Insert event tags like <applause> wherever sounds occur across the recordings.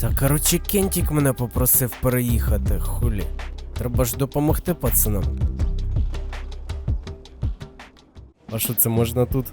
Та коротше, Кентік мене попросив переїхати, хулі. Треба ж допомогти пацанам. А що це можна тут?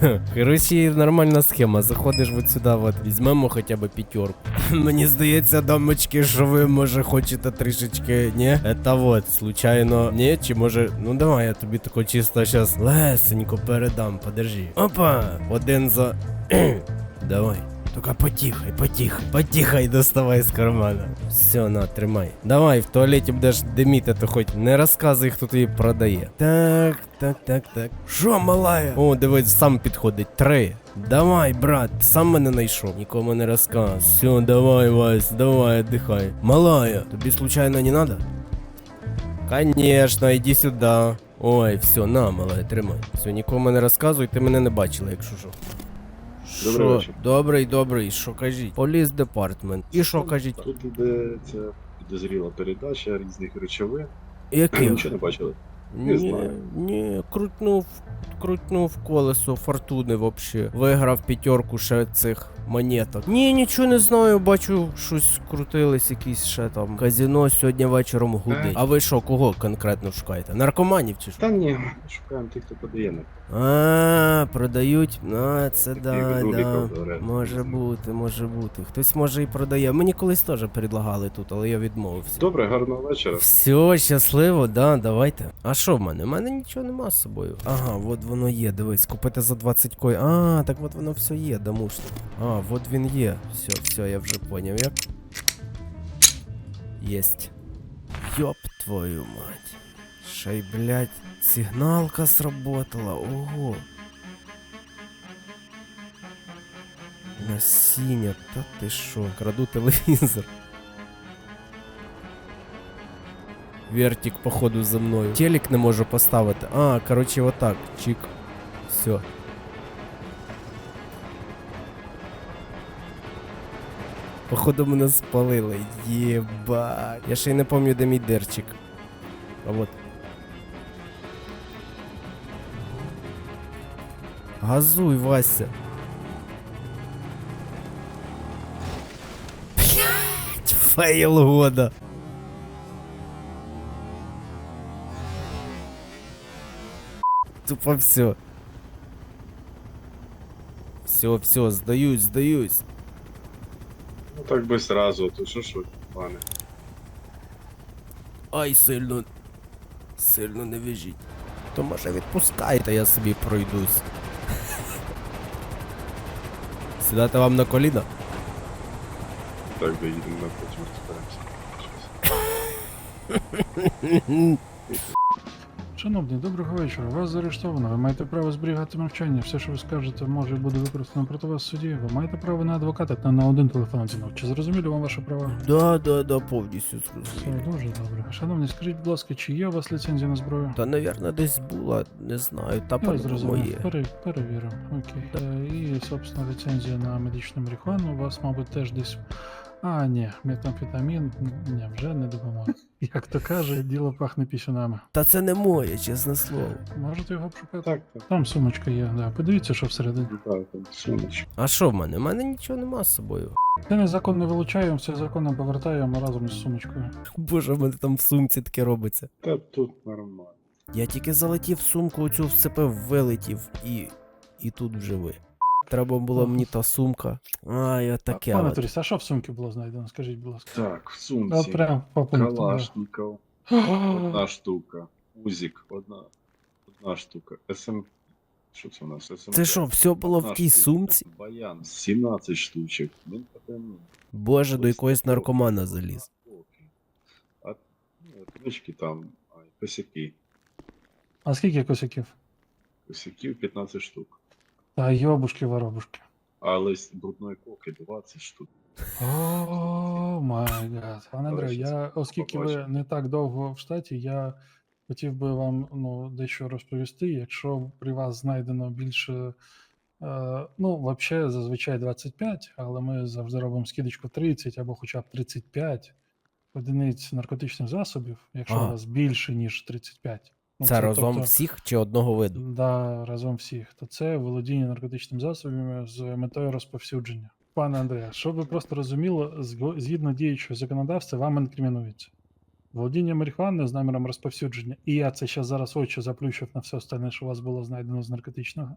<laughs> Коротше, нормальна схема. Заходиш от сюди, от візьмемо хоча б п'ятерку. <laughs> Мені здається, дамочки, що ви може хочете трішечки. Ні? Це вот, случайно. Ні, чи може. Ну давай, я тобі тако чисто щас лесенько передам, подержи. Опа! Один за. <clears throat> Давай. Только потихай, потихай, потихай доставай з кармана. Все, на, тримай. Давай, в туалеті будеш диміти, то хоч не розказуй, хто тобі продає. Так, так, так, так. Що, малая? О, дивись, сам підходить. Три. Давай, брат, сам мене знайшов. Нікому не розказ. Все, давай, Вась, давай, отдыхай. Малая, тобі случайно не надо? Конечно, иди сюда. Ой, все, на, малая, тримай. Все, нікому не розказуй, ти мене не бачила, якщо що. Добрий Що? вечір. Добрий, добрий, що кажіть? Поліс департмент. І що кажіть? Тут іде ця підозріла передача різних речовин. Яких? Нічого не бачили? Не Ні, знаю. ні, крутнув, крутнув колесо фортуни вообще. Виграв п'ятерку ще цих монеток. Ні, нічого не знаю, бачу, щось крутились, якісь ще там. Казіно сьогодні вечором гудить. Е. А ви що, кого конкретно шукаєте? Наркоманів чи що? Та ні, шукаємо тих, хто подає на А, продають. А, це да, да. Може бути, може бути. Хтось може і продає. Мені колись теж предлагали тут, але я відмовився. Добре, гарного вечора. Все, щасливо, да, давайте. А що в мене? У мене нічого нема з собою. Ага, от воно є, дивись, купити за 20 кой. А, так от воно все є, домушник. А, от він є. Все, все, я вже поняв, як. Єсть. Йоп твою мать. Ще й, блядь, сигналка сработала. Ого. Насіння, та ти що? Краду телевізор. Вертик, походу, за мною. Телек не можу поставити. А, короче, отак. Чик. Все. Походу мене спалили. Єбать. Я ще й не пам'ятаю, де мій дерчик. А вот. Газуй, Вася. Блять, фейл года. Тупо все. Все, все, сдаюсь, сдаюсь. Ну так би сразу, то що ж ви, пане? Ай, сильно. Сильно не віжіть. То може відпускайте, я собі пройдусь. <laughs> Сідати вам на коліна? Так доїдемо на потім розберемося. <laughs> Шановні, доброго вечора. Вас заарештовано. Ви маєте право зберігати мовчання. Все, що ви скажете, може буде використано проти вас в суді. Ви маєте право на адвоката та на один телефонний дзвінок. Чи зрозуміли вам ваші права? Да, да, да, повністю Все дуже добре. Шановні, скажіть, будь ласка, чи є у вас ліцензія на зброю? Та, навірно, десь була, не знаю, та Я по зрозумів. Пере, перевіримо. Окей. Е, І, собственно, ліцензія на медичну марихуану у вас, мабуть, теж десь. А, ні, метамфетамін, ні, вже не допоможе. <laughs> Як то каже, діло пахне пісюнами. Та це не моє, чесне слово. Можете його пошукати? Так, так, Там сумочка є, да. Подивіться, що всередині. так, так, сонечко. А що в мене? У мене нічого нема з собою. Це незаконно вилучаємо, все законно повертаємо разом із сумочкою. Боже, в мене там в сумці таке робиться. Та тут нормально. Я тільки залетів в сумку, оцю вцепив, вилетів і. і тут вже ви. Треба була мені та сумка. А, я таке. Пане от. Турист, а що в сумці було знайдено? Скажіть, будь ласка. Так, в сумці. прям по пункту. Калашников. Одна штука. Узік, одна. Одна штука. СМ. Що це у нас? СМ. Це що, все було в тій сумці? Баян. 17 штучок. Він потім. Боже, до якогось наркомана заліз. А ну, книжки там, а, косяки. А скільки косяків? Косяків 15 штук. Та йобушки воробушки. Але з брудної коки 20 штук. О май гад. Пане Андрей, я, оскільки ви не так довго в штаті, я хотів би вам ну, дещо розповісти. Якщо при вас знайдено більше, е, ну, взагалі, зазвичай 25, але ми завжди робимо скидочку 30 або хоча б 35 одиниць наркотичних засобів, якщо у вас більше, ніж 35. Ну, Це разом тобто- всіх чи одного виду? Да, разом всіх. То це володіння наркотичним засобами з метою розповсюдження. Пане Андреа, щоб ви просто розуміли, згідно діючого законодавства, вам інкримінується. Володіння марихуаною з наміром розповсюдження, і я це ще зараз очі заплющив на все остальне, що у вас було знайдено з наркотичного.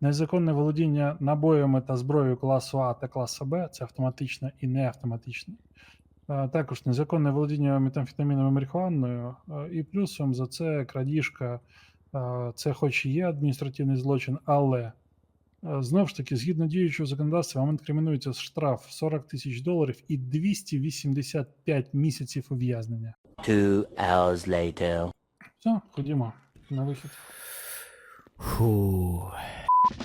Незаконне володіння набоями та зброєю класу А та класу Б це автоматично і не автоматично. Е, Також незаконне володіння метамфетаміном і марихуаною, і плюсом за це крадіжка, це хоч і є адміністративний злочин, але знову ж таки, згідно діючого законодавства, вам інкримінується штраф 40 тисяч доларів і 285 місяців ув'язнення. Two hours later. Все, ходімо на вихід. Фу.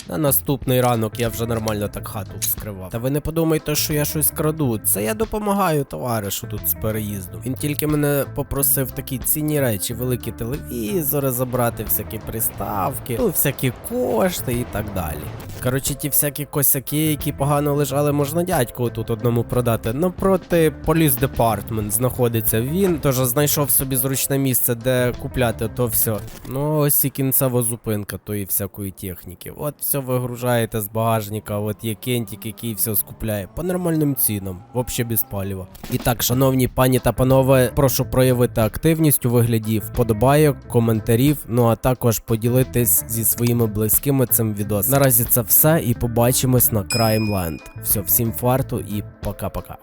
На наступний ранок я вже нормально так хату вскривав. Та ви не подумайте, що я щось краду. Це я допомагаю товаришу тут з переїзду. Він тільки мене попросив такі цінні речі, великі телевізори забрати, всякі приставки, ну, всякі кошти і так далі. Коротше, ті всякі косяки, які погано лежали, можна дядьку тут одному продати. Напроти Police Department знаходиться він. Тож знайшов собі зручне місце, де купляти то все. Ну, ось і кінцева зупинка тої всякої техніки. От все вигружаєте з багажника, от є кентик, який все скупляє по нормальним цінам, взагалі без палива. І так, шановні пані та панове, прошу проявити активність у вигляді вподобайок, коментарів, ну а також поділитись зі своїми близькими цим відосом. Наразі це все і побачимось на Краймленд. Все, всім фарту і пока-пока.